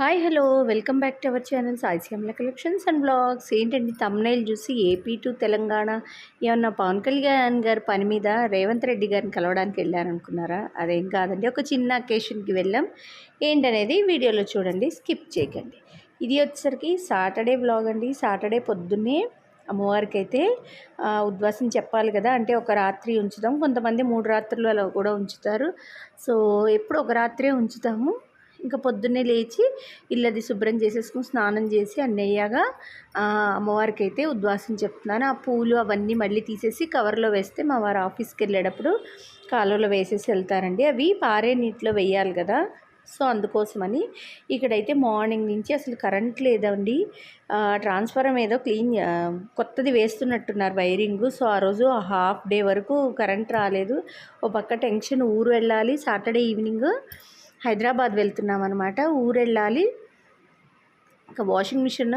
Hi hello welcome back to our channel Saishyamala collections and blogs ఏంటండి thumbnail చూసి AP to Telangana ఏమన్నా పవన్ కళ్యాణ్ గారి పని మీద రేవంత్ రెడ్డి గారిని కలవడానికి వెళ్ళారనుకున్నారా? అదేం కాదండి ఒక చిన్న అకేషన్కి వెళ్ళాం. ఏంటనేది వీడియోలో చూడండి స్కిప్ చేయకండి. ఇది వచ్చేసరికి సాటర్డే బ్లాగ్ అండి. సాటర్డే పొద్దున్నే అమ్మవారికి అయితే ఉద్వాసం చెప్పాలి కదా అంటే ఒక రాత్రి ఉంచుతాం. కొంతమంది మూడు రాత్రులు అలా కూడా ఉంచుతారు. సో ఎప్పుడు ఒక రాత్రే ఉంచుతాము. ఇంకా పొద్దున్నే లేచి ఇల్లది శుభ్రం చేసేసుకుని స్నానం చేసి అన్నయ్యగా అమ్మవారికి అయితే ఉద్వాసం చెప్తున్నాను. ఆ పూలు అవన్నీ మళ్ళీ తీసేసి కవర్లో వేస్తే మా వారు ఆఫీస్కి వెళ్ళేటప్పుడు కాలువలో వేసేసి వెళ్తారండి. అవి పారే నీటిలో వేయాలి కదా సో అందుకోసమని ఇక్కడైతే మార్నింగ్ నుంచి అసలు కరెంట్ లేదండి. ట్రాన్స్ఫారం ఏదో క్లీన్ కొత్తది వేస్తున్నట్టున్నారు వైరింగ్ సో ఆ రోజు హాఫ్ డే వరకు కరెంట్ రాలేదు. ఓ పక్క టెన్షన్ ఊరు వెళ్ళాలి సాటర్డే ఈవినింగ్ హైదరాబాద్ వెళ్తున్నాం అనమాట ఊరెళ్ళాలి. ఇంకా వాషింగ్ మిషన్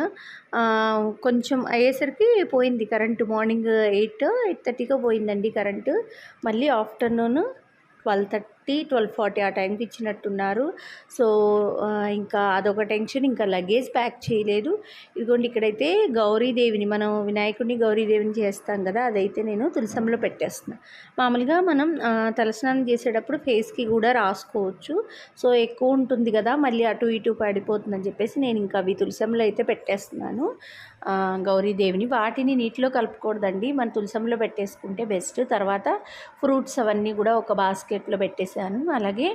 కొంచెం అయ్యేసరికి పోయింది కరెంటు. మార్నింగ్ ఎయిట్ ఎయిట్ థర్టీగా పోయిందండి కరెంటు. మళ్ళీ afternoon twelve thirty twelve forty ఆ టైంకి ఇచ్చినట్టున్నారు. సో ఇంకా అదొక టెన్షన్. ఇంకా లగేజ్ ప్యాక్ చేయలేదు. ఇదిగోండి ఇక్కడైతే గౌరీదేవిని మనం వినాయకుడిని గౌరీదేవిని చేస్తాం కదా అదైతే నేను తులసంలో పెట్టేస్తున్నా. మామూలుగా మనం తలస్నానం చేసేటప్పుడు ఫేస్కి కూడా రాసుకోవచ్చు. సో ఎక్కువ ఉంటుంది కదా మళ్ళీ అటు ఇటు పడిపోతుందని చెప్పేసి నేను ఇంకా అవి తులసంలో అయితే పెట్టేస్తున్నాను. గౌరీదేవిని. వాటిని నీటిలో కలుపుకూడదండి మన తులసంలో పెట్టేసుకుంటే బెస్ట్. తర్వాత ఫ్రూట్స్ అవన్నీ కూడా ఒక బాస్కెట్లో చేశాను. అలాగే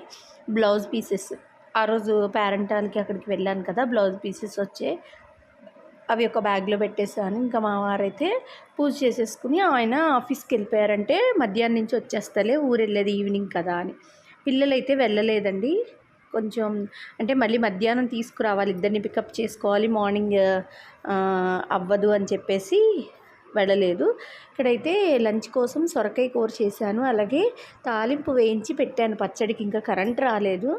బ్లౌజ్ పీసెస్. ఆ రోజు పేరెంటాలకి అక్కడికి వెళ్ళాను కదా బ్లౌజ్ పీసెస్ వచ్చే అవి ఒక బ్యాగ్లో పెట్టేశాను. ఇంకా మా వారైతే పూజ చేసేసుకుని ఆయన ఆఫీస్కి వెళ్ళిపోయారంటే మధ్యాహ్నం నుంచి వచ్చేస్తలే ఊరు వెళ్ళేది ఈవినింగ్ కదా అని. పిల్లలైతే వెళ్ళలేదండి. కొంచెం అంటే మళ్ళీ మధ్యాహ్నం తీసుకురావాలి ఇద్దరిని పికప్ చేసుకోవాలి మార్నింగ్ అవ్వదు అని చెప్పేసి వెళ్ళలేదు ఇక్కడైతే లంచ్ కోసం సొరకాయ కూర చేశాను. అలాగే తాలింపు వేయించి పెట్టాను. పచ్చడికి ఇంకా కరెంట్ రాలేదు.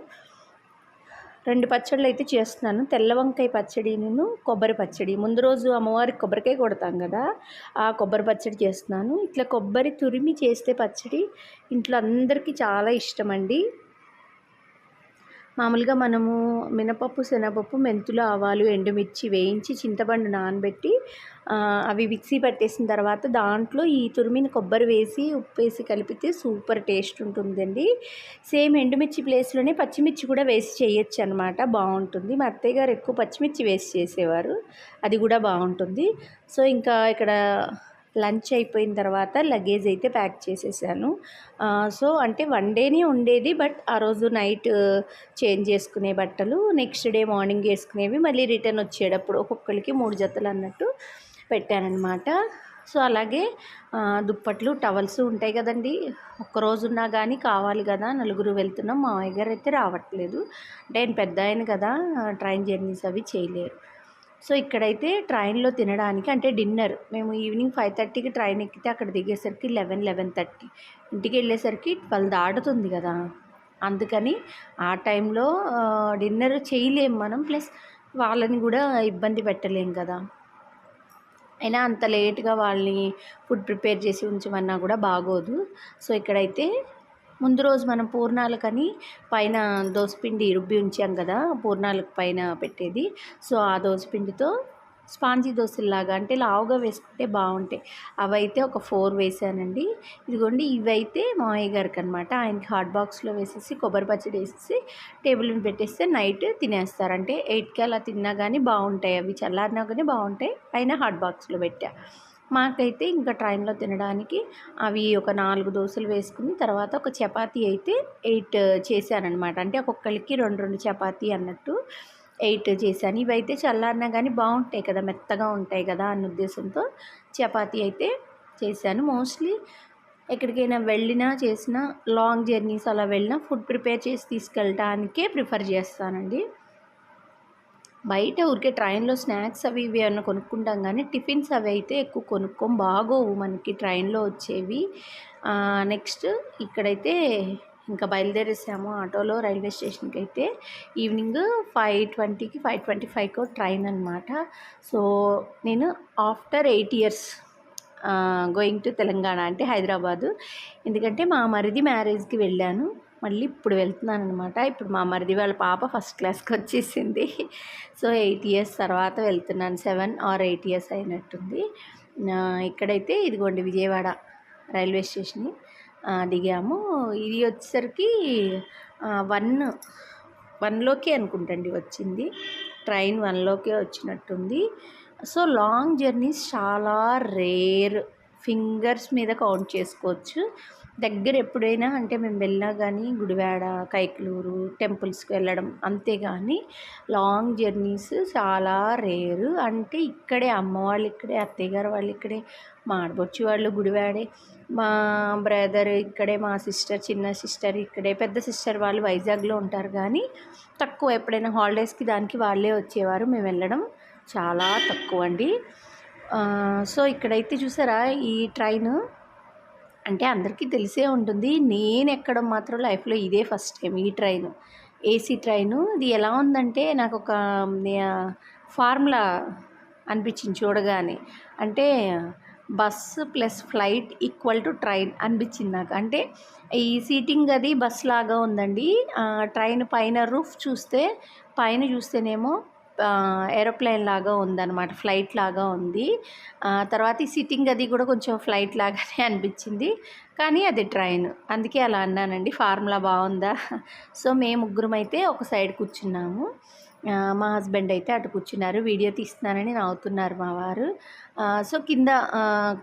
రెండు పచ్చళ్ళు అయితే చేస్తున్నాను. తెల్ల వంకాయ పచ్చడి నేను కొబ్బరి పచ్చడి. ముందు రోజు అమ్మవారికి కొబ్బరికాయ కొడతాం కదా ఆ కొబ్బరి పచ్చడి చేస్తున్నాను. ఇట్లా కొబ్బరి తురిమి చేస్తే పచ్చడి ఇంట్లో అందరికీ చాలా ఇష్టం అండి. మామూలుగా మనము మినపప్పు శనగపప్పు మెంతులు ఆవాలు ఎండుమిర్చి వేయించి చింతపండు నానబెట్టి అవి మిక్సీ పట్టేసిన తర్వాత దాంట్లో ఈ తురిమిన కొబ్బరి వేసి ఉప్పు వేసి కలిపితే సూపర్ టేస్ట్ ఉంటుందండి. సేమ్ ఎండుమిర్చి ప్లేస్లోనే పచ్చిమిర్చి కూడా వేసి చేయొచ్చు అనమాట బాగుంటుంది. మా అత్తయ్య గారు ఎక్కువ పచ్చిమిర్చి వేసి చేసేవారు. అది కూడా బాగుంటుంది. సో ఇంకా ఇక్కడ లంచ్ అయిపోయిన తర్వాత లగేజ్ అయితే ప్యాక్ చేసేసాను. సో అంటే వన్ డేనే ఉండేది బట్ ఆ రోజు నైట్ చేంజ్ చేసుకునే బట్టలు నెక్స్ట్ డే మార్నింగ్ వేసుకునేవి మళ్ళీ రిటర్న్ వచ్చేటప్పుడు ఒక్కొక్కరికి మూడు జతలు అన్నట్టు పెట్టానన్నమాట. సో అలాగే దుప్పట్లు టవల్స్ ఉంటాయి కదండి. ఒక్కరోజున్నా కానీ కావాలి కదా నలుగురు వెళ్తున్నాం మామయ్య గారు అయితే రావట్లేదు. అంటే ఆయన పెద్ద ఆయన కదా ట్రైన్ జర్నీస్ అవి చేయలేరు. సో ఇక్కడైతే ట్రైన్లో తినడానికి అంటే డిన్నర్ మేము ఈవినింగ్ ఫైవ్ థర్టీకి ట్రైన్ ఎక్కితే అక్కడ దిగేసరికి లెవెన్ లెవెన్ థర్టీ ఇంటికి వెళ్ళేసరికి ట్వెల్వ్ దాటుతుంది కదా. అందుకని ఆ టైంలో డిన్నర్ చేయలేం మనం ప్లస్ వాళ్ళని కూడా ఇబ్బంది పెట్టలేం కదా. అయినా అంత లేట్గా వాళ్ళని ఫుడ్ ప్రిపేర్ చేసి ఉంచమన్నా కూడా బాగోదు. సో ఇక్కడైతే ముందు రోజు మనం పూర్ణాలకని పైన దోసపిండి రుబ్బి ఉంచాం కదా పూర్ణాలకు పైన పెట్టేది. సో ఆ దోసపిండితో స్పాంజీ దోశలాగా అంటే లావుగా వేసుకుంటే బాగుంటాయి. అవైతే ఒక ఫోర్ వేసానండి. ఇదిగోండి ఇవైతే మామయ్య గారికి అనమాట ఆయనకి హాట్ బాక్స్లో వేసేసి కొబ్బరి పచ్చడి వేసేసి టేబుల్ మీద పెట్టేస్తే నైట్ తినేస్తారు. అంటే ఎయిట్కి అలా తిన్నా కానీ బాగుంటాయి. అవి చల్లారినా కానీ బాగుంటాయి. పైన హాట్ బాక్స్లో పెట్టా. మాకైతే ఇంకా ట్రైన్లో తినడానికి అవి ఒక నాలుగు దోశలు వేసుకుని తర్వాత ఒక చపాతీ అయితే ఎయిట్ చేశానమాట అంటే ఒక్కొక్కరికి రెండు రెండు చపాతీ అన్నట్టు ఎయిట్ చేశాను. ఇవైతే చల్లారినా కానీ బాగుంటాయి కదా మెత్తగా ఉంటాయి కదా అన్న ఉద్దేశంతో చపాతీ అయితే చేశాను. మోస్ట్లీ ఎక్కడికైనా వెళ్ళినా చేసినా లాంగ్ జర్నీస్ అలా వెళ్ళినా ఫుడ్ ప్రిపేర్ చేసి తీసుకెళ్ళటానికే ప్రిఫర్ చేస్తానండి. బయట ఊరికే ట్రైన్లో స్నాక్స్ అవి ఇవి ఏమైనా కొనుక్కుంటాం కానీ టిఫిన్స్ అవి అయితే ఎక్కువ కొనుక్కోం. బాగోవు మనకి ట్రైన్లో వచ్చేవి. నెక్స్ట్ ఇక్కడైతే ఇంకా బయలుదేరేసాము ఆటోలో రైల్వే స్టేషన్కి అయితే ఈవినింగ్ ఫైవ్ ట్వంటీకి ఫైవ్ ట్వంటీ ఫైవ్కో ట్రైన్ అనమాట సో నేను after eight years going to Telangana అంటే హైదరాబాదు. ఎందుకంటే మా మరిది మ్యారేజ్కి వెళ్ళాను. మళ్ళీ ఇప్పుడు వెళ్తున్నాను అనమాట ఇప్పుడు మా మరిది వాళ్ళ పాప ఫస్ట్ క్లాస్కి వచ్చేసింది. సో ఎయిట్ ఇయర్స్ తర్వాత వెళ్తున్నాను. సెవెన్ ఆర్ ఎయిట్ ఇయర్స్ అయినట్టుంది. ఇక్కడైతే ఇదిగోండి విజయవాడ రైల్వే స్టేషన్. దిగాము. ఇది వచ్చేసరికి వన్ వన్లోకే అనుకుంటండి వచ్చింది. ట్రైన్ వన్లోకే వచ్చినట్టుంది. సో లాంగ్ జర్నీస్ చాలా రేర్. ఫింగర్స్ మీద కౌంట్ చేసుకోవచ్చు. దగ్గర ఎప్పుడైనా అంటే మేము వెళ్ళినా కానీ గుడివాడ కైకలూరు టెంపుల్స్కి వెళ్ళడం అంతేగాని లాంగ్ జర్నీస్ చాలా రేరు. అంటే ఇక్కడే అమ్మ వాళ్ళు ఇక్కడే అత్తయ్య గారు వాళ్ళు ఇక్కడే మా ఆడబొచ్చి వాళ్ళు గుడివాడే మా బ్రదర్ ఇక్కడే మా సిస్టర్ చిన్న సిస్టర్ ఇక్కడే పెద్ద సిస్టర్ వాళ్ళు వైజాగ్లో ఉంటారు కానీ తక్కువ ఎప్పుడైనా హాలిడేస్కి దానికి వాళ్ళే వచ్చేవారు. మేము వెళ్ళడం చాలా తక్కువ అండి సో ఇక్కడైతే చూసారా ఈ ట్రైన్? అంటే అందరికీ తెలిసే ఉంటుంది. నేను ఎక్కడం మాత్రం లైఫ్లో ఇదే ఫస్ట్ టైం ఈ ట్రైన్ ఏసీ ట్రైను. ఇది ఎలా ఉందంటే నాకు ఒక ఫార్ములా అనిపించింది చూడగానే. అంటే bus plus flight equal to train అనిపించింది నాకు. అంటే ఈ సీటింగ్ అది బస్ లాగా ఉందండి. ట్రైన్ పైన రూఫ్ చూస్తే పైన చూస్తేనేమో ఏరోప్లేన్ లాగా ఉందన్నమాట ఫ్లైట్ లాగా ఉంది. తర్వాత ఈ సిట్టింగ్ అది కూడా కొంచెం ఫ్లైట్ లాగానే అనిపించింది. కానీ అది ట్రైన్ అందుకే అలా అన్నానండి ఫార్ములా బాగుందా? సో మేము ముగ్గురం అయితే ఒక సైడ్ కూర్చున్నాము. మా హస్బెండ్ అయితే అటు కూర్చున్నారు. వీడియో తీస్తున్నానని నవ్వుతున్నారు మా వారు. సో కింద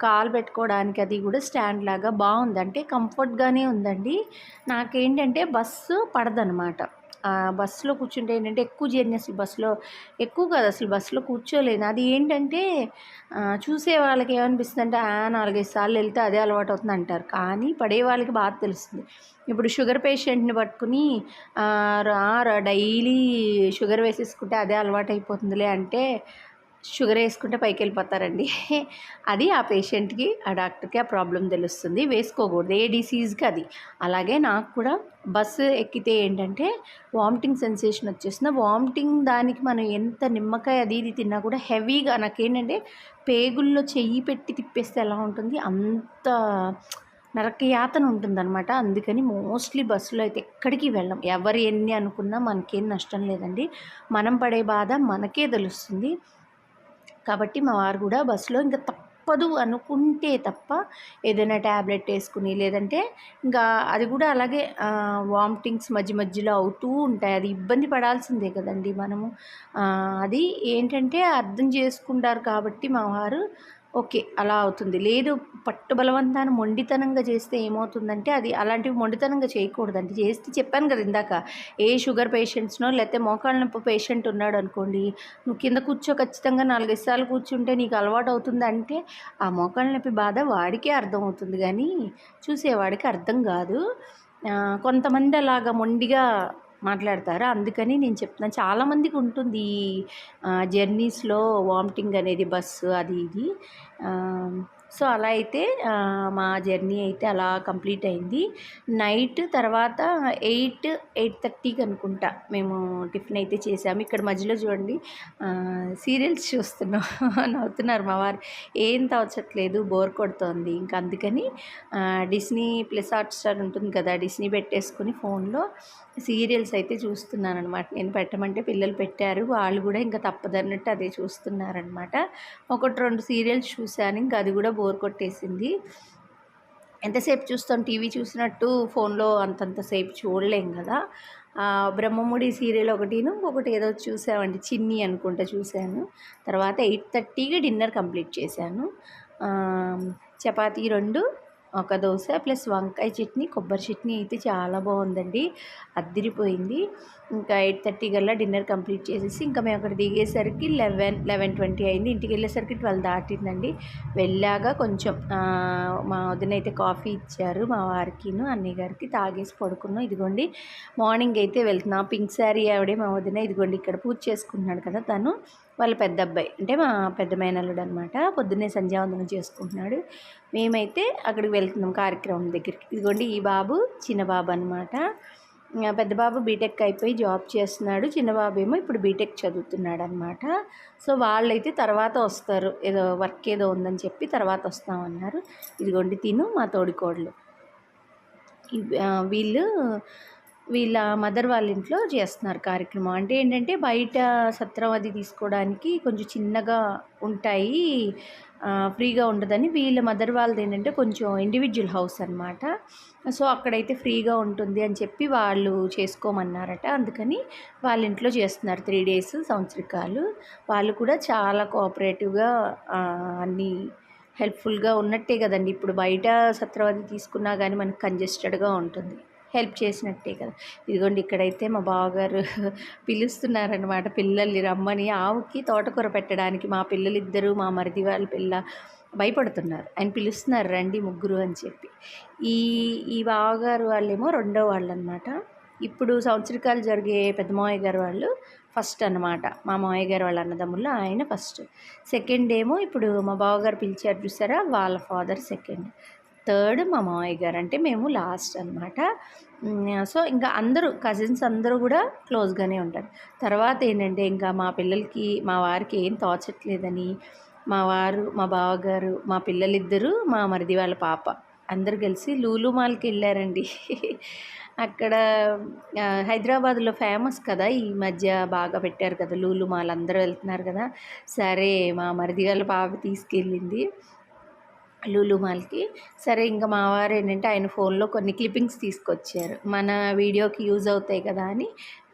కాలు పెట్టుకోవడానికి అది కూడా స్టాండ్ లాగా బాగుంది. అంటే కంఫర్ట్గానే ఉందండి. నాకేంటంటే బస్సు పడదనమాట బస్సులో కూర్చుంటే ఏంటంటే ఎక్కువ జర్నీ అసలు బస్సులో ఎక్కువ కాదు అసలు బస్సులో కూర్చోలేను. అది ఏంటంటే చూసే వాళ్ళకి ఏమనిపిస్తుంది అంటే నాలుగైదు సార్లు వెళ్తే అదే అలవాటు అవుతుంది అంటారు కానీ పడే వాళ్ళకి బాగా తెలుస్తుంది. ఇప్పుడు షుగర్ పేషెంట్ని పట్టుకుని డైలీ షుగర్ వేసేసుకుంటే అదే అలవాటు అయిపోతుందిలే అంటే షుగర్ వేసుకుంటే పైకి వెళ్ళిపోతారండి అది ఆ పేషెంట్కి ఆ డాక్టర్కి ఆ ప్రాబ్లం తెలుస్తుంది. వేసుకోకూడదు. ఏ డిసీజ్కి అది. అలాగే నాకు కూడా బస్సు ఎక్కితే ఏంటంటే వామిటింగ్ సెన్సేషన్ వచ్చేసిన వామిటింగ్ దానికి మనం ఎంత నిమ్మకాయ అది ఇది తిన్నా కూడా హెవీగా నాకేంటంటే పేగుల్లో చెయ్యి పెట్టి తిప్పేస్తే ఎలా ఉంటుంది? అంత నరకయాతన ఉంటుందన్నమాట. అందుకని మోస్ట్లీ బస్సులో అయితే ఎక్కడికి వెళ్ళం. ఎవరు ఎన్ని అనుకున్నా మనకేం నష్టం లేదండి. మనం పడే బాధ మనకే తెలుస్తుంది. కాబట్టి మా వారు కూడా బస్సులో ఇంకా తప్పదు అనుకుంటే తప్ప ఏదైనా ట్యాబ్లెట్ వేసుకుని లేదంటే ఇంకా అది కూడా అలాగే వామిటింగ్స్ మధ్య మధ్యలో అవుతూ ఉంటాయి. అది ఇబ్బంది పడాల్సిందే కదండి మనము. అది ఏంటంటే అర్థం చేసుకుంటారు కాబట్టి మా వారు ఓకే అలా అవుతుంది. లేదు పట్టు బలవంతాన్ని మొండితనంగా చేస్తే ఏమవుతుందంటే అది అలాంటివి మొండితనంగా చేయకూడదండి. చేస్తే చెప్పాను కదా ఇందాక ఏ షుగర్ పేషెంట్స్నో లేకపోతే మోకాళ్ళ నొప్పి పేషెంట్ ఉన్నాడు అనుకోండి నువ్వు కింద కూర్చో ఖచ్చితంగా నాలుగైదు సార్లు కూర్చుంటే నీకు అలవాటు అవుతుంది అంటే ఆ మోకాళ్ళ నొప్పి బాధ వాడికే అర్థమవుతుంది కానీ చూసేవాడికి అర్థం కాదు. కొంతమంది అలాగా మొండిగా మాట్లాడతారు. అందుకని నేను చెప్తున్నాను చాలామందికి ఉంటుంది ఈ జర్నీస్లో వామిటింగ్ అనేది బస్సు అది ఇది. సో అలా అయితే మా జర్నీ అయితే అలా కంప్లీట్ అయింది. నైట్ తర్వాత ఎయిట్ ఎయిట్ థర్టీకి అనుకుంటా మేము టిఫిన్ అయితే చేసాము. ఇక్కడ మధ్యలో చూడండి సీరియల్స్ చూస్తున్నాం. నవ్వుతున్నారు మా వారు. ఏం తవచట్లేదు బోర్ కొడుతోంది. ఇంకా అందుకని డిస్నీ ప్లస్ హాట్స్టార్ ఉంటుంది కదా డిస్నీ పెట్టేసుకుని ఫోన్లో సీరియల్స్ అయితే చూస్తున్నాను అనమాట నేను పెట్టమంటే పిల్లలు పెట్టారు వాళ్ళు కూడా ఇంకా తప్పదన్నట్టు అదే చూస్తున్నారనమాట ఒకటి రెండు సీరియల్స్ చూశాను. ఇంకా అది కూడా బోర్ కొట్టేసింది. ఎంతసేపు చూస్తాం టీవీ చూసినట్టు ఫోన్లో అంతంతసేపు చూడలేం కదా. బ్రహ్మముడి సీరియల్ ఒకటిను ఒకటి ఏదో చూసామండి చిన్ని అనుకుంటా చూశాను. తర్వాత ఎయిట్ థర్టీకి డిన్నర్ కంప్లీట్ చేశాను. చపాతీ రెండు ఒక దోశ ప్లస్ వంకాయ చట్నీ కొబ్బరి చట్నీ అయితే చాలా బాగుందండి. అద్దిరిపోయింది. ఇంకా ఎయిట్ థర్టీ కల్లా డిన్నర్ కంప్లీట్ చేసేసి ఇంకా మేము అక్కడ దిగేసరికి లెవెన్ లెవెన్ ట్వంటీ అయింది. ఇంటికి వెళ్ళేసరికి ట్వెల్వ్ దాటిందండి. వెళ్ళాక కొంచెం మా వదిన అయితే కాఫీ ఇచ్చారు మా వారికిను అన్నయ్య గారికి తాగేసి పడుకున్నాం. ఇదిగోండి మార్నింగ్ అయితే వెళ్తున్నాం. పింక్ శారీ ఆవిడే మా వదిన ఇదిగోండి ఇక్కడ పూజ చేసుకుంటున్నాడు కదా తను. వాళ్ళ పెద్ద అబ్బాయి అంటే మా పెద్ద మేనల్లుడు అనమాట పొద్దున్నే సంధ్యావందనం చేసుకుంటున్నాడు. మేమైతే అక్కడికి వెళ్తున్నాం కార్యక్రమం దగ్గరికి. ఇదిగోండి ఈ బాబు చిన్న బాబు అనమాట పెద్ద బాబు బీటెక్ అయిపోయి జాబ్ చేస్తున్నాడు. చిన్న బాబు ఏమో ఇప్పుడు బీటెక్ చదువుతున్నాడు అనమాట సో వాళ్ళైతే తర్వాత వస్తారు. ఏదో వర్క్ ఏదో ఉందని చెప్పి తర్వాత వస్తామన్నారు. ఇదిగోండి తిను మా తోడికోడలు. వీళ్ళు వీళ్ళ మదర్ వాళ్ళ ఇంట్లో చేస్తున్నారు కార్యక్రమం. అంటే ఏంటంటే బయట సత్రం అది తీసుకోవడానికి కొంచెం చిన్నగా ఉంటాయి ఫ్రీగా ఉండదని వీళ్ళ మదర్ వాళ్ళది ఏంటంటే కొంచెం ఇండివిజువల్ హౌస్ అనమాట సో అక్కడైతే ఫ్రీగా ఉంటుంది అని చెప్పి వాళ్ళు చేసుకోమన్నారట. అందుకని వాళ్ళ ఇంట్లో చేస్తున్నారు త్రీ డేస్ సంవత్సరికాలు. వాళ్ళు కూడా చాలా కోఆపరేటివ్గా అన్నీ హెల్ప్ఫుల్గా ఉన్నట్టే కదండి. ఇప్పుడు బయట సత్రవతి తీసుకున్నా కానీ మనకు కంజెస్టెడ్గా ఉంటుంది. హెల్ప్ చేసినట్టే కదా. ఇదిగోండి ఇక్కడైతే మా బావగారు పిలుస్తున్నారనమాట పిల్లల్ని రమ్మని ఆవుకి తోటకూర పెట్టడానికి మా పిల్లలిద్దరూ మా మరిది వాళ్ళ పిల్ల భయపడుతున్నారు. ఆయన పిలుస్తున్నారు రండి ముగ్గురు అని చెప్పి. ఈ ఈ బావగారు వాళ్ళేమో రెండో వాళ్ళు అనమాట ఇప్పుడు సంవత్సరకాలు జరిగే పెద్ద మావయ్య గారు వాళ్ళు ఫస్ట్ అన్నమాట. మా మావయ్య గారు వాళ్ళ అన్నదమ్ముల్లో ఆయన ఫస్ట్. సెకండ్ ఏమో ఇప్పుడు మా బావగారు పిలిచారు చూసారా? వాళ్ళ ఫాదర్ సెకండ్. థర్డ్ మా మామయ్య గారు అంటే మేము లాస్ట్ అనమాట సో ఇంకా అందరూ కజిన్స్ అందరూ కూడా క్లోజ్గానే ఉంటారు. తర్వాత ఏంటంటే ఇంకా మా పిల్లలకి మా వారికి ఏం తోచట్లేదని మా వారు మా బావగారు మా పిల్లలిద్దరూ మా మరిది వాళ్ళ పాప అందరు కలిసి లూలు మాల్కి వెళ్ళారండి. అక్కడ హైదరాబాద్లో ఫేమస్ కదా ఈ మధ్య బాగా పెట్టారు కదా లూలు మాల్ అందరూ వెళ్తున్నారు కదా. సరే మా మరిది వాళ్ళ పాప తీసుకెళ్ళింది. లూలు మాల్కి. సరే ఇంకా మా వారు ఏంటంటే ఆయన ఫోన్లో కొన్ని క్లిప్పింగ్స్ తీసుకొచ్చారు. మన వీడియోకి యూజ్ అవుతాయి కదా అని.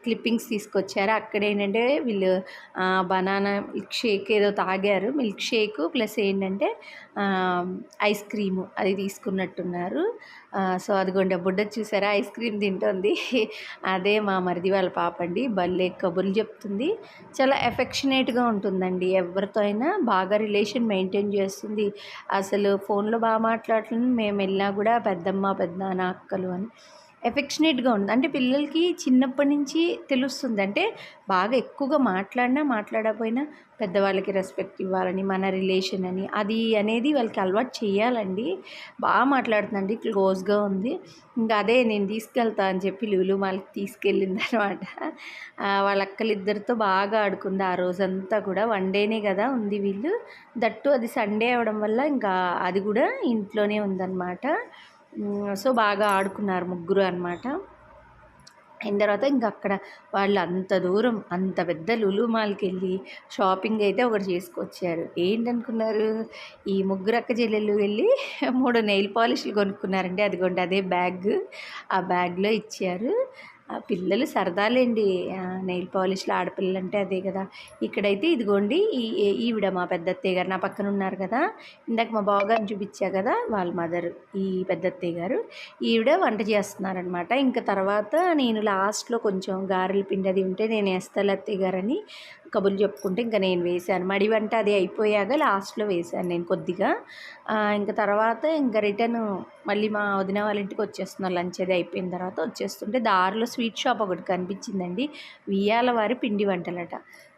క్లిప్పింగ్స్ తీసుకొచ్చారు. అక్కడ ఏంటంటే వీళ్ళు బనానా మిల్క్ షేక్ ఏదో తాగారు. మిల్క్ షేక్ ప్లస్ ఏంటంటే ఐస్ క్రీము అది తీసుకున్నట్టున్నారు. సో అదిగోండి బుడ్డ చూసారా? ఐస్ క్రీమ్ తింటుంది. అదే మా మరిది వాళ్ళ పాప అండి. భలే కబుర్లు చెప్తుంది. చాలా ఎఫెక్షనేట్గా ఉంటుందండి. ఎవరితో అయినా బాగా రిలేషన్ మెయింటైన్ చేస్తుంది. అసలు ఫోన్లో బాగా మాట్లాడుతుంది. మేము వెళ్ళినా కూడా పెద్దమ్మ పెద్దనాన్న అక్కలు అని. ఎఫెక్షనేట్గా ఉంది. అంటే పిల్లలకి చిన్నప్పటి నుంచి తెలుస్తుంది. అంటే బాగా ఎక్కువగా మాట్లాడినా మాట్లాడకపోయినా పెద్దవాళ్ళకి రెస్పెక్ట్ ఇవ్వాలని మన రిలేషన్ అని అది అనేది వాళ్ళకి అలవాటు చేయాలండి. బాగా మాట్లాడుతుందండి. క్లోజ్గా ఉంది. ఇంకా అదే నేను తీసుకెళ్తా అని చెప్పి లూలు వాళ్ళకి తీసుకెళ్ళింది అనమాట. వాళ్ళ అక్కలిద్దరితో బాగా ఆడుకుంది. ఆ రోజంతా కూడా వన్ డేనే కదా ఉంది వీళ్ళు. దట్టు అది సండే అవడం వల్ల ఇంకా అది కూడా ఇంట్లోనే ఉందన్నమాట. సో బాగా ఆడుకున్నారు ముగ్గురు అనమాట అయిన తర్వాత ఇంకా అక్కడ వాళ్ళు అంత దూరం అంత పెద్ద లులు మాల్కి వెళ్ళి షాపింగ్ అయితే ఒకటి చేసుకొచ్చారు. ఏంటనుకున్నారు? ఈ ముగ్గురు అక్క చెల్లెళ్ళు వెళ్ళి మూడు నెయిల్ పాలిష్లు కొనుక్కున్నారండి. అదిగోండి అదే బ్యాగ్. ఆ బ్యాగ్లో ఇచ్చారు. పిల్లలు సరదాలేండి. నెయిల్ పాలిష్లో ఆడపిల్లలు అంటే అదే కదా. ఇక్కడైతే ఇదిగోండి ఈ ఈ- ఈవిడ మా పెద్ద అత్తయ్య గారు నా పక్కన ఉన్నారు కదా. ఇందాక మా బావగారిని చూపించా కదా వాళ్ళ మదర్ ఈ పెద్ద అత్తయ్య గారు. ఈవిడ వంట చేస్తున్నారనమాట. ఇంకా తర్వాత నేను లాస్ట్లో కొంచెం గారెల పిండి అది ఉంటే నేను వేస్తాను అత్తయ్య గారని. కబుర్లు చెప్పుకుంటే ఇంకా నేను వేశాను. మడి వంట అది అయిపోయాక లాస్ట్లో వేశాను నేను కొద్దిగా. ఇంకా తర్వాత ఇంకా రిటర్న్ మళ్ళీ మా వదిన వాళ్ళ ఇంటికి వచ్చేస్తున్నాను లంచ్ అది అయిపోయిన తర్వాత వచ్చేస్తుంటే దారిలో స్వీట్ షాప్ ఒకటి కనిపించిందండి. వియ్యాల వారి పిండి వంటలట.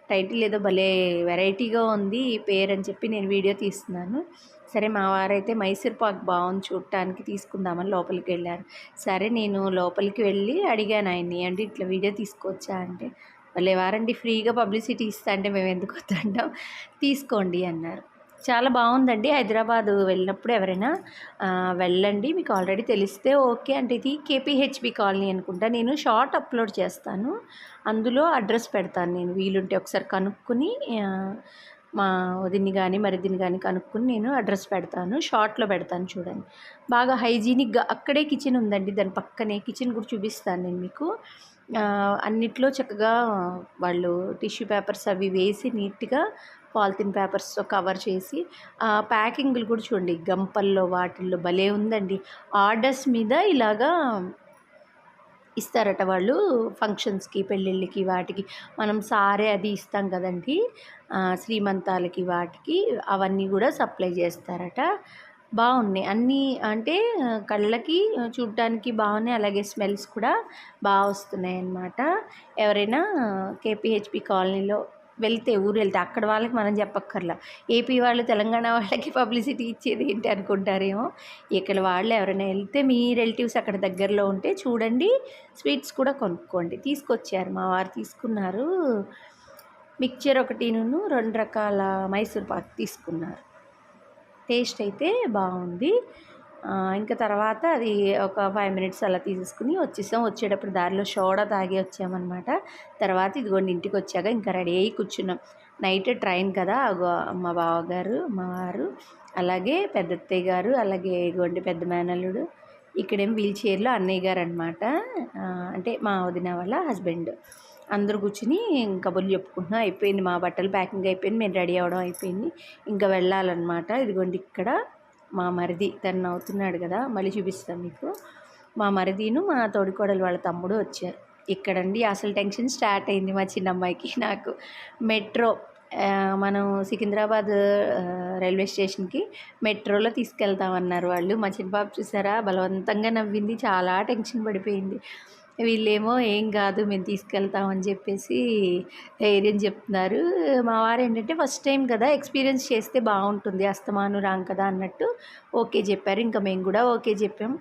టైటిల్ ఏదో భలే వెరైటీగా ఉంది ఈ పేరు అని చెప్పి నేను వీడియో తీస్తున్నాను. సరే మా వారైతే మైసూర్ పాక్ బాగుంది చూడటానికి తీసుకుందామని లోపలికి వెళ్ళారు. సరే నేను లోపలికి వెళ్ళి అడిగాను ఆయన్ని అంటే ఇట్లా వీడియో తీసుకోవచ్చా? అంటే వాళ్ళే వారండి ఫ్రీగా పబ్లిసిటీ ఇస్తా అంటే మేము ఎందుకు వద్దంటాం? తీసుకోండి అన్నారు. చాలా బాగుందండి హైదరాబాద్ వెళ్ళినప్పుడు ఎవరైనా వెళ్ళండి. మీకు ఆల్రెడీ తెలిస్తే ఓకే అంటే ఇది కేపీహెచ్బి కాలనీ అనుకుంటా. నేను షార్ట్ అప్లోడ్ చేస్తాను. అందులో అడ్రస్ పెడతాను నేను వీలుంటే ఒకసారి కనుక్కొని మా వదిని కానీ మరిదిని కానీ కనుక్కొని నేను అడ్రస్ పెడతాను. షార్ట్లో పెడతాను చూడండి. బాగా హైజీనిక్గా అక్కడే కిచెన్ ఉందండి. దాని పక్కనే కిచెన్ కూడా చూపిస్తాను నేను మీకు. అన్నిట్లో చక్కగా వాళ్ళు టిష్యూ పేపర్స్ అవి వేసి నీట్గా పాలిథిన్ పేపర్స్తో కవర్ చేసి ప్యాకింగ్లు కూడా చూడండి. గంపల్లో వాటిల్లో భలే ఉందండి. ఆర్డర్స్ మీద ఇలాగా ఇస్తారట వాళ్ళు ఫంక్షన్స్కి పెళ్ళిళ్ళకి వాటికి. మనం సారే అది ఇస్తాం కదండి. శ్రీమంతాలకి వాటికి అవన్నీ కూడా సప్లై చేస్తారట. బాగున్నాయి అన్నీ అంటే కళ్ళకి చూడటానికి బాగున్నాయి అలాగే స్మెల్స్ కూడా బాగా వస్తున్నాయి అన్నమాట ఎవరైనా కేపీహెచ్పి కాలనీలో వెళ్తే ఊరు వెళ్తే అక్కడ వాళ్ళకి మనం చెప్పక్కర్లా. ఏపీ వాళ్ళు తెలంగాణ వాళ్ళకి పబ్లిసిటీ ఇచ్చేది ఏంటి అనుకుంటారేమో? ఇక్కడ వాళ్ళు ఎవరైనా వెళ్తే మీ రిలేటివ్స్ అక్కడ దగ్గరలో ఉంటే చూడండి స్వీట్స్ కూడా కొనుక్కోండి. తీసుకొచ్చారు మా వారు తీసుకున్నారు. మిక్చర్ ఒకటిను రెండు రకాల మైసూర్ పాక్ తీసుకున్నారు. టేస్ట్ అయితే బాగుంది. ఇంకా తర్వాత అది ఒక ఫైవ్ మినిట్స్ అలా తీసేసుకుని వచ్చేసాం. వచ్చేటప్పుడు దారిలో సోడా తాగి వచ్చామన్నమాట. తర్వాత ఇదిగోండి ఇంటికి వచ్చాక ఇంకా రెడీ అయ్యి కూర్చున్నాం. నైట్ ట్రైన్ కదా మా బావగారు మా వారు అలాగే పెద్ద అత్తయ్య గారు అలాగే ఇదిగోండి పెద్ద మేనల్లుడు ఇక్కడేం వీల్ చైర్లో అన్నయ్య గారు అనమాట అంటే మా వదిన వాళ్ళ హస్బెండ్. అందరూ కూర్చుని కబుర్లు బొల్లి చెప్పుకుంటున్నాం. అయిపోయింది మా బట్టలు ప్యాకింగ్ అయిపోయింది మేము రెడీ అవ్వడం అయిపోయింది. ఇంకా వెళ్ళాలన్నమాట. ఇదిగోండి ఇక్కడ మా మరిది తను అవుతున్నాడు కదా మళ్ళీ చూపిస్తాను మీకు. మా మరిదిను మా తోడికోడలు వాళ్ళ తమ్ముడు వచ్చారు ఇక్కడండి. అసలు టెన్షన్ స్టార్ట్ అయింది మా చిన్న అమ్మాయికి నాకు. మెట్రో మనం సికింద్రాబాద్ రైల్వే స్టేషన్కి మెట్రోలో తీసుకెళ్తామన్నారు వాళ్ళు. మా చిన్నపాప చూసారా? బలవంతంగా నవ్వింది. చాలా టెన్షన్ పడిపోయింది. వీళ్ళేమో ఏం కాదు మేము తీసుకెళ్తామని చెప్పేసి ధైర్యం చెప్తున్నారు. మా వారు ఏంటంటే ఫస్ట్ టైం కదా ఎక్స్పీరియన్స్ చేస్తే బాగుంటుంది అస్తమాను రాం కదా అన్నట్టు ఓకే చెప్పారు. ఇంకా మేము కూడా ఓకే చెప్పాం.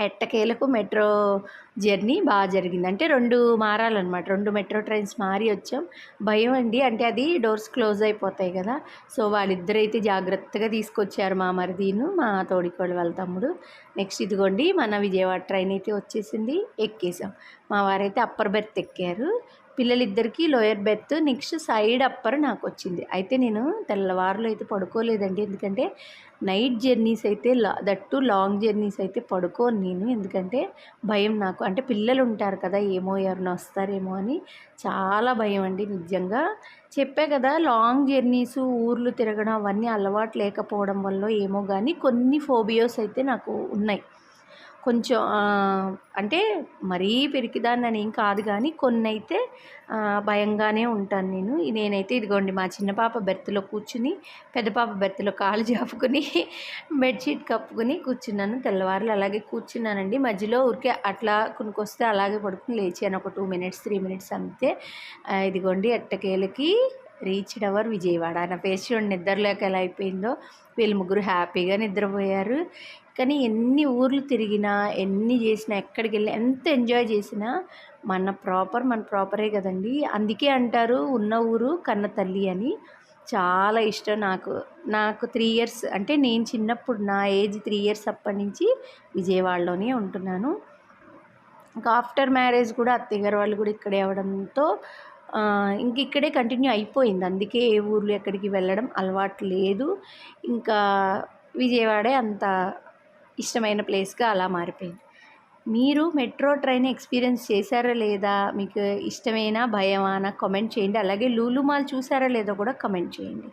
ఎట్టకేలకు మెట్రో జర్నీ బాగా జరిగింది. అంటే రెండు మారాలన్నమాట. రెండు మెట్రో ట్రైన్స్ మారి వచ్చాం. భయం అండి. అంటే అది డోర్స్ క్లోజ్ అయిపోతాయి కదా. సో వాళ్ళిద్దరైతే జాగ్రత్తగా తీసుకొచ్చారు మా మరిదీను మా తోడికోళ్ళు వాళ్ళ తమ్ముడు. నెక్స్ట్ ఇదిగోండి మన విజయవాడ ట్రైన్ అయితే వచ్చేసింది. ఎక్కేసాం. మా వారైతే అప్పర్ బెర్త్ ఎక్కారు. పిల్లలిద్దరికీ lower berth next side upper నాకు వచ్చింది అయితే నేను తెల్లవారులో అయితే పడుకోలేదండి. ఎందుకంటే నైట్ జర్నీస్ అయితే లా దట్టు లాంగ్ జర్నీస్ అయితే పడుకోను నేను. ఎందుకంటే భయం నాకు. అంటే పిల్లలు ఉంటారు కదా ఏమో ఎవరిని వస్తారేమో అని చాలా భయం అండి నిజంగా. చెప్పే కదా లాంగ్ జర్నీస్ ఊర్లు తిరగడం అవన్నీ అలవాటు లేకపోవడం వల్ల ఏమో కానీ కొన్ని ఫోబియోస్ అయితే నాకు ఉన్నాయి. కొంచెం అంటే మరీ పెరికిదాన్ని అని ఏం కాదు కానీ కొన్ని అయితే భయంగానే ఉంటాను నేను. నేనైతే ఇదిగోండి మా చిన్న పాప బెర్త్లో కూర్చుని పెద్ద పాప బెర్త్లో కాలు చాపుకుని బెడ్షీట్ కప్పుకుని కూర్చున్నాను. తెల్లవారులు అలాగే కూర్చున్నానండి. మధ్యలో ఊరికే అట్లా కొనుక్కొస్తే అలాగే పడుకుని లేచాను. ఒక టూ మినిట్స్ త్రీ మినిట్స్ అంతే. ఇదిగోండి ఎట్టకేలకి రీచ్డ్ అవర్ విజయవాడ. నా ఫేస్ చూడండి నిద్రలోకి ఎలా అయిపోయిందో. వీళ్ళు ముగ్గురు హ్యాపీగా నిద్రపోయారు. కానీ ఎన్ని ఊర్లు తిరిగినా ఎన్ని చేసినా ఎక్కడికి వెళ్ళినా ఎంత ఎంజాయ్ చేసినా మన ప్రాపర్ మన ప్రాపరే కదండి. అందుకే అంటారు ఉన్న ఊరు కన్న తల్లి అని. చాలా ఇష్టం నాకు. నాకు త్రీ ఇయర్స్ అంటే నేను చిన్నప్పుడు నా ఏజ్ త్రీ ఇయర్స్ అప్పటి నుంచి విజయవాడలోనే ఉంటున్నాను. ఇంకా ఆఫ్టర్ మ్యారేజ్ కూడా అత్తయ్యగారు వాళ్ళు కూడా ఇక్కడే అవడంతో ఇంక ఇక్కడే కంటిన్యూ అయిపోయింది. అందుకే ఏ ఊర్లు ఎక్కడికి వెళ్ళడం అలవాటు లేదు. ఇంకా విజయవాడే అంత ఇష్టమైన ప్లేస్గా అలా మారిపోయింది. మీరు మెట్రో ట్రైన్ ఎక్స్పీరియన్స్ చేశారా లేదా? మీకు ఇష్టమైన? భయమా? నాకు కమెంట్ చేయండి. అలాగే లూలు మాల్ చూసారా లేదో కూడా కమెంట్ చేయండి.